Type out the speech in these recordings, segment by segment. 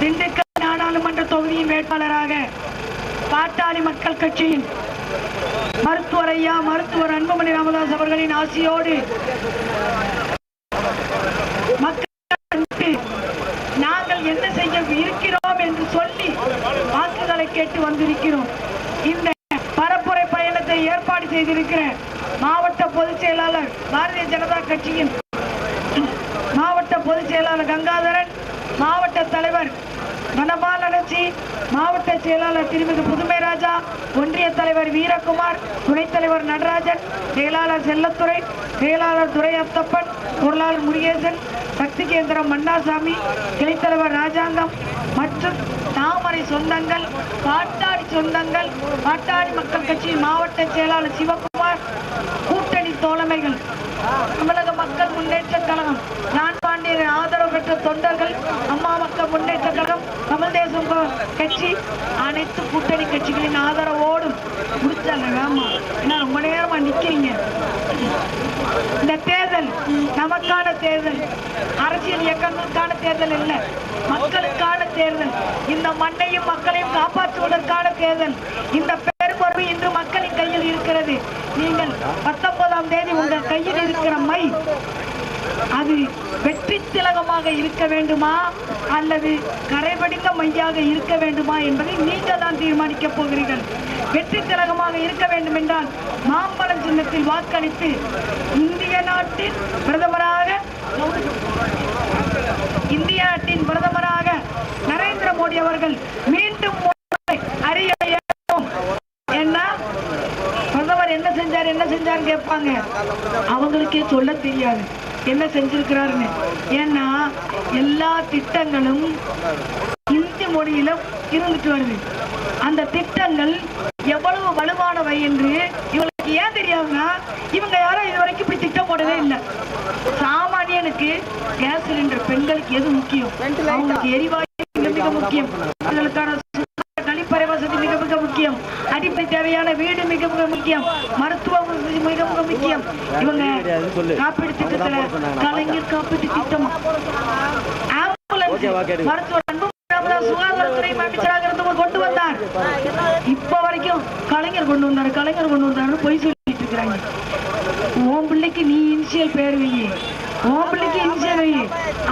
திண்டுக்கல் நாடாளுமன்ற தொகுதியின் வேட்பாளராக பாட்டாளி மக்கள் கட்சியின் மருத்துவர் ஐயா மருத்துவர் அன்புமணி ராமதாஸ் அவர்களின் ஆசியோடு மக்களுக்கு நாங்கள் என்ன செய்ய இருக்கிறோம் என்று சொல்லி வாக்குகளை கேட்டு வந்திருக்கிறோம். இந்த பரப்புரை பயணத்தை ஏற்பாடு செய்திருக்கிற மாவட்ட பொதுச் செயலாளர் பாரதிய ஜனதா கட்சியின் மாவட்ட பொதுச் செயலாளர் கங்காதரன் மாவட்ட தலைவர் வனபாலனச்சி மாவட்ட செயலாளர் திருமிகு புதுமை ராஜா ஒன்றிய தலைவர் வீரகுமார் துணைத் தலைவர் நடராஜன் செயலாளர் செல்லத்துறை செயலாளர் துரை அத்தப்பன் பொருளாளர் முருகேசன் சக்தி கேந்திரம் மன்னாசாமி கிளைத்தலைவர் ராஜாங்கம் மற்றும் தாமரை சொந்தங்கள் பாட்டாளி சொந்தங்கள் பாட்டாளி மக்கள் கட்சியின் மாவட்ட செயலாளர் சிவகுமார் கூட்டணி தோழமைகள் தமிழக மக்கள் முன்னேற்ற கழகம் நான் பாண்டியன் ஆதரவு பெற்ற தொண்டர்கள் அம்மா மக்கள் முன்னேற்ற கழகம் குடும்ப கட்சி அனைத்து கூட்டணி கட்சிகளின் ஆதரவோடும் முடிச்சாங்க. ஆமா. ஏன்னா ரொம்ப நேரமா நிக்கிறீங்க இந்த தேர்தல் நமக்கான தேர்தல் அரசியல் இயக்கங்களுக்கான தேர்தல் இல்ல. மக்களுக்கான தேர்தல். இந்த மண்ணையும் மக்களையும் காப்பாற்றுவதற்கான தேர்தல். இந்த பெரும்பொறுப்பு இன்று மக்களின் கையில் இருக்கிறது. நீங்கள் பத்தொன்பதாம் தேதி உங்கள் கையில் இருக்கிற மை அது வெற்றி திலகமாக இருக்க வேண்டுமா? அல்லது கரைபடிந்த மையாக இருக்க வேண்டுமா என்பதை நீங்கள் தான் தீர்மானிக்கப் போகிறீர்கள். வெற்றி திலகமாக இருக்க வேண்டும் என்றால் மாம்பழம் சின்னத்தில் வாக்களித்து இந்திய நாட்டின் பிரதமராக இந்திய நாட்டின் பிரதமராக நரேந்திர மோடி அவர்கள் மீண்டும் அறிய பிரதமர் என்ன செஞ்சார் என்ன செஞ்சார் கேட்பாங்க. அவங்களுக்கே சொல்ல தெரியாது. என்ன செஞ்சிருக்கிறாருன்னு? ஏன்னா எல்லா திட்டங்களும் இந்தி மொழியில இருந்துட்டு வருது. அந்த திட்டங்கள் எவ்வளவு வலுவானவை என்று இவங்களுக்கு ஏன் தெரியாதுன்னா இவங்க யாரும் இது வரைக்கும் இப்படி திட்டம் போடவே இல்லை. சாமானியனுக்கு கேஸ் சிலிண்டர் பெண்களுக்கு எது முக்கியம்? அவங்களுக்கு எரிவாயு மிக மிக முக்கியம் அவர்களுக்கான சுகாதார கழிப்பறை வசதி மிக மிக முக்கியம் அடிப்படை தேவையான வீடு மிக மிக முக்கியம். மருத்துவ வசதி மிக மிக முக்கியம். இவங்க காப்பீடு திட்டத்துல கலைஞர் காப்பீட்டு திட்டம். ஆம்புலன்ஸ் மருத்துவ சுகாதாரத்துறை அமைச்சராக இருந்தவர் கொண்டு வந்தார். இப்ப வரைக்கும் கலைஞர் கொண்டு வந்தாரு கலைஞர் கொண்டு வந்தாருன்னு பொய் சொல்லிட்டு இருக்கிறாங்க. உன் பிள்ளைக்கு நீ இனிஷியல் பேர் வை. உன் பிள்ளைக்கு இனிஷியல் வை.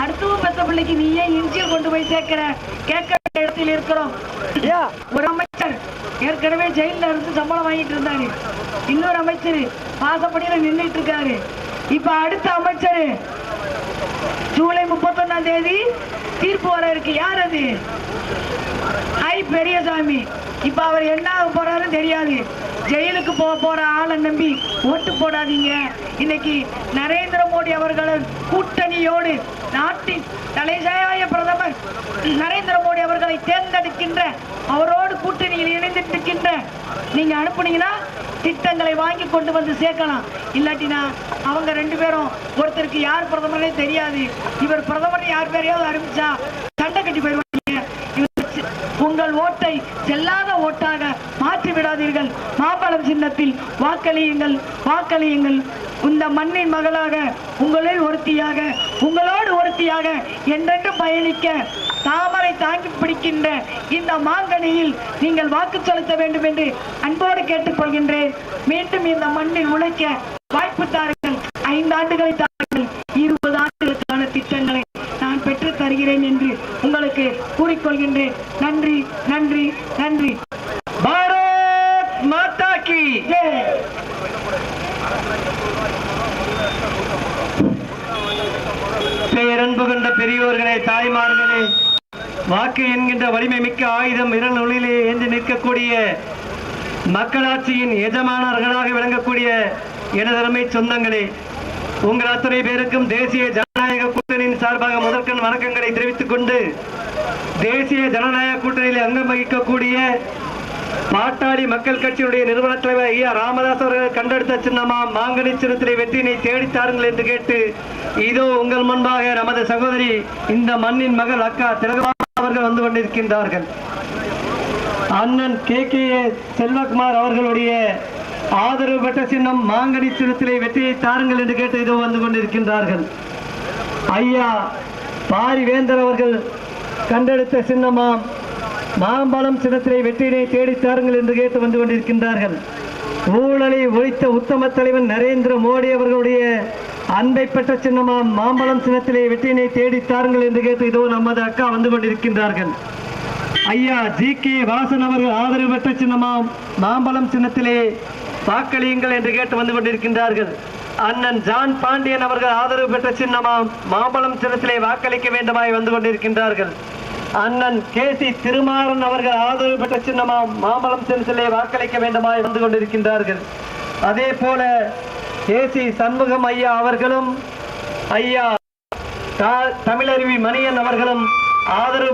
அடுத்தவன் பெத்த பிள்ளைக்கு நீ ஏன் இனிஷியல் கொண்டு போய் சேர்க்கிற கேட்க இடத்தில் இருக்கிறோம். ஒரு ஏற்கனவே ஜெயிலில் இருந்து சம்பளம் வாங்கிட்டு இருந்தாரு. இன்னொரு அமைச்சர் பாசப்படியில நின்றுட்டு இருக்காரு. இப்ப அடுத்த அமைச்சர் ஜூலை முப்பத்தொன்னாம் தேதி தீர்ப்பு வர இருக்கு. யார் அது? ஐ பெரியசாமி. இப்ப அவர் என்ன ஆக தெரியாது. ஜெயிலுக்கு போக போற ஆளை நம்பி ஓட்டு போடாதீங்க. இன்னைக்கு நரேந்திர மோடி அவர்களின் கூட்டணியோடு நாட்டின் தலைசாய பிரதமர் நரேந்திர மோடி அவர்களை தேர்ந்தெடுக்கின்ற அவரோடு கூட்டணியில் இணைந்திருக்கின்ற நீங்க அனுப்புனீங்கன்னா திட்டங்களை வாங்கி கொண்டு வந்து சேர்க்கலாம். இல்லாட்டினா அவங்க ரெண்டு பேரும் ஒருத்தருக்கு யார் பிரதமரே தெரியாது. இவர் பிரதமர் யார் பேரையாவது அறிவிச்சா சண்டை கட்டி போயிடுவாங்க. உங்கள் ஓட்டை செல்லாத ஓட்டாக மாற்றி விடாதீர்கள். வேட்பாளர் சின்னத்தில் வாக்களியுங்கள் வாக்களியுங்கள். இந்த மண்ணின் மகளாக உங்களில் ஒருத்தியாக உங்களோடு ஒருத்தியாக என்றென்றும் பயணிக்க தாமரை தாங்கி பிடிக்கின்ற இந்த மாங்கனியில் நீங்கள் வாக்கு செலுத்த வேண்டும் என்று அன்போடு கேட்டுக்கொள்கின்றேன். மீண்டும் இந்த மண்ணில் உழைக்க வாய்ப்பு தாருங்கள். ஐந்து ஆண்டுகளை தாருங்கள். இருபது ஆண்டுகளுக்கான திட்டங்களை நான் பெற்று தருகிறேன் என்று உங்களுக்கு கூறிக்கொள்கின்றேன். நன்றி நன்றி நன்றி. தாய்மார்களே வாக்கு என்கின்ற வலிமை மிக்க ஆயுதம் விரல் நுழையிலே ஏந்தி நிற்கக்கூடிய மக்களாட்சியின் எஜமானர்களாக விளங்கக்கூடிய எனதருமை சொந்தங்களே உங்கள் அத்தனை பேருக்கும் தேசிய ஜனநாயக கூட்டணியின் சார்பாக முதற்கண் வணக்கங்களை தெரிவித்துக் கொண்டு தேசிய ஜனநாயக கூட்டணியில் அங்கம் வகிக்கக்கூடிய பாட்டாளி மக்கள் கட்சியினுடைய நிறுவன தலைவர் ஐயா ராமதாஸ் அவர்கள் கண்டெடுத்த சின்னமா மாங்கனி சின்னத்திலே வெற்றியினை தேடித்தாருங்கள் என்று கேட்டு இதோ உங்கள் முன்பாக நமது சகோதரி இந்த மண்ணின் மகள் அக்கா திலகமா அவர்கள் வந்து கொண்டிருக்கின்றார்கள். அண்ணன் கே. கே. செல்வகுமார் அவர்களுடைய ஆதரவு பெற்ற சின்னம் மாங்கனி சின்னத்திலே வெற்றியை தாருங்கள் என்று கேட்டு இதோ வந்து கொண்டிருக்கின்றார்கள். ஐயா பாரிவேந்தர் அவர்கள் கண்டெடுத்த சின்னமாம் மாம்பழம் சின்னத்திலே வெற்றியினை தேடித் தாருங்கள் என்று கேட்டு வந்து கொண்டிருக்கின்றார்கள். ஊழலை ஒழித்த உத்தம தலைவன் நரேந்திர மோடி அவர்களுடைய அன்பை பெற்ற சின்னமாம் மாம்பழம் சின்னத்திலே வெற்றியினை தேடித் தாருங்கள் என்று கேட்டு இதோ நமது அக்கா வந்து கொண்டிருக்கின்றார்கள். ஐயா ஜி. கே. வாசன் அவர்கள் ஆதரவு பெற்ற சின்னமாம் மாம்பழம் சின்னத்திலே வாக்களியுங்கள் என்று கேட்டு வந்து கொண்டிருக்கின்றார்கள். அண்ணன் ஜான் பாண்டியன் அவர்கள் ஆதரவு பெற்ற சின்னமாம் மாம்பழம் சின்னத்திலே வாக்களிக்க வேண்டுமாய் வந்து கொண்டிருக்கின்றார்கள். அண்ணன் கே சி திருமாறன் அவர்கள் ஆதரவு பெற்ற சின்னமா மாம்பழம் சென்சிலே வாக்களிக்க வேண்டுமாய் வந்து கொண்டிருக்கின்றார்கள். அதே போல கே சி சண்முகம் ஐயா அவர்களும் ஐயா தமிழருவி மணியன் அவர்களும் ஆதரவு